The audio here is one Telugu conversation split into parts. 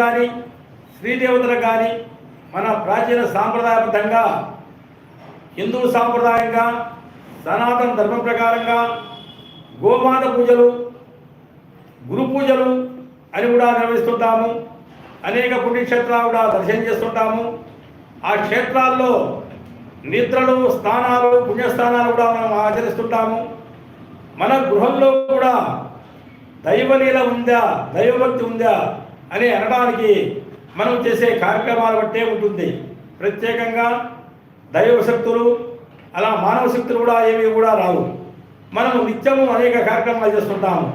కానీ స్త్రీ దేవతలకు కానీ మన ప్రాచీన సాంప్రదాయబద్ధంగా హిందూ సాంప్రదాయంగా సనాతన ధర్మం ప్రకారంగా గోమాత పూజలు గురు పూజలు అని కూడా నిర్వహిస్తుంటాము. అనేక పుణ్యక్షేత్రాలు కూడా దర్శనం చేస్తుంటాము. ఆ క్షేత్రాల్లో నిద్రలు స్థానాలు పుణ్యస్థానాలు కూడా మనం ఆచరిస్తుంటాము. మన గృహంలో కూడా దైవలీల ఉందా దైవభక్తి ఉందా అని అనడానికి మనం చేసే కార్యక్రమాలు బట్టే ఉంటుంది. ప్రత్యేకంగా దైవ శక్తులు అలా మానవ శక్తులు కూడా ఏవి కూడా రావు. మనం నిత్యము అనేక కార్యక్రమాలు చేస్తుంటాము.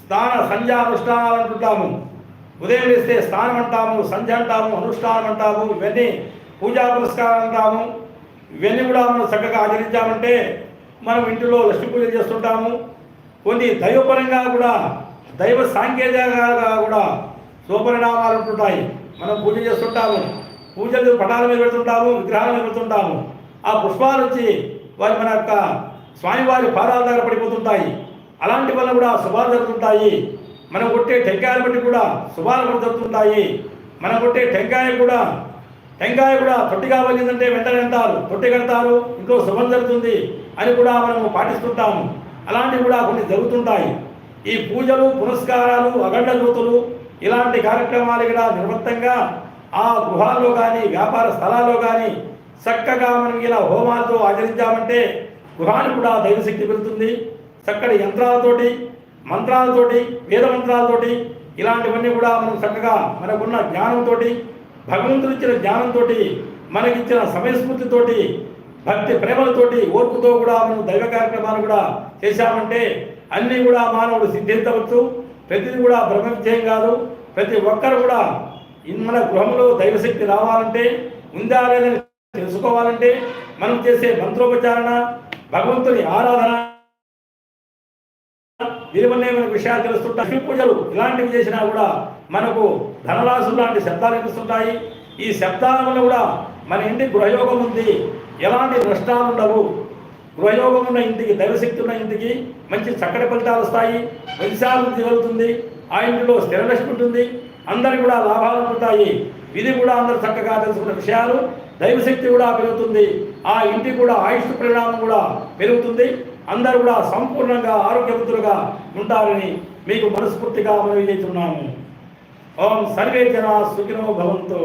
స్నాన సంధ్యా అనుష్ఠానాలు అంటుంటాము. ఉదయం వేస్తే స్నానం అంటాము సంధ్య అంటాము అనుష్ఠానం అంటాము ఇవన్నీ పూజా పురస్కారం అంటాము. ఇవన్నీ కూడా మనం చక్కగా ఆచరించామంటే మనం ఇంటిలో లక్ష్మీ పూజ చేస్తుంటాము. కొన్ని దైవపరంగా కూడా దైవ సాంకేతికంగా కూడా శుభపరిణామాలు ఉంటుంటాయి. మనం పూజ చేస్తుంటాము. పూజలు పటాల మీద పెడుతుంటాము విగ్రహాల మీద పెడుతుంటాము. ఆ పుష్పాలు వచ్చి వారి మన యొక్క స్వామివారి పాదాల దగ్గర పడిపోతుంటాయి. అలాంటి వల్ల కూడా శుభాలు జరుగుతుంటాయి. మనం కొట్టే టెంకాయలు బట్టి కూడా శుభాలు కూడా జరుగుతుంటాయి. మనం కొట్టే టెంకాయ కూడా టెంకాయ కూడా తొట్టిగా వెళ్ళిందంటే వెంటనే అంటారు. తొట్టి కడతారు ఇంకో శుభం జరుగుతుంది అని కూడా మనము పాటిస్తుంటాము. అలాంటివి కూడా కొన్ని జరుగుతుంటాయి. ఈ పూజలు పురస్కారాలు అఖండ జ్యోతులు ఇలాంటి కార్యక్రమాలు కూడా నిర్వృత్తంగా ఆ గృహాల్లో కానీ వ్యాపార స్థలాల్లో కానీ చక్కగా మనం ఇలా హోమాలతో ఆచరించామంటే గృహానికి కూడా దైవశక్తి పెరుగుతుంది చక్కటి యంత్రాలతోటి మంత్రాలతోటి వేద మంత్రాలతోటి ఇలాంటివన్నీ కూడా మనం చక్కగా మనకున్న జ్ఞానంతో భగవంతుడు ఇచ్చిన జ్ఞానంతో మనకిచ్చిన సమయస్ఫూర్తితోటి భక్తి ప్రేమలతోటి ఓర్పుతో కూడా మనం దైవ కార్యక్రమాలు కూడా చేశామంటే అన్నీ కూడా మానవుడు సిద్ధించవచ్చు ప్రతిది కూడా బ్రహ్మవిద్యం కాదు. ప్రతి ఒక్కరు కూడా మన గృహంలో దైవశక్తి రావాలంటే ఉందా లేదని తెలుసుకోవాలంటే మనం చేసే మంత్రోపచారణ భగవంతుని ఆరాధన దీని మనకు విషయాలు తెలుస్తుంటాయి. లక్ష్మీ పూజలు ఇలాంటివి చేసినా కూడా మనకు ధనరాశులు లాంటి శబ్దాలు వినిపిస్తుంటాయి. ఈ శబ్దాల వల్ల కూడా మన ఇంటి గృహయోగం ఉంది. ఎలాంటి నష్టాలు ఉండవు. గృహయోగం ఉన్న ఇంటికి దైవశక్తి ఉన్న ఇంటికి మంచి చక్కటి ఫలితాలు వస్తాయి. వంశాభివృద్ధి కలుగుతుంది. ఆ ఇంటిలో స్థిరలక్ష్మి ఉంటుంది. అందరికి కూడా లాభాలు ఉంటాయి ఇది కూడా అందరు చక్కగా తెలుసుకున్న విషయాలు దైవశక్తి కూడా పెరుగుతుంది. ఆ ఇంటికి కూడా ఆయుష్ పరిణామం కూడా పెరుగుతుంది. అందరూ కూడా సంపూర్ణంగా ఆరోగ్యవంతులుగా ఉంటారని మీకు మనస్ఫూర్తిగా మనవి చేస్తున్నాము. ఓం సర్వే జన సుఖినో భవంతు.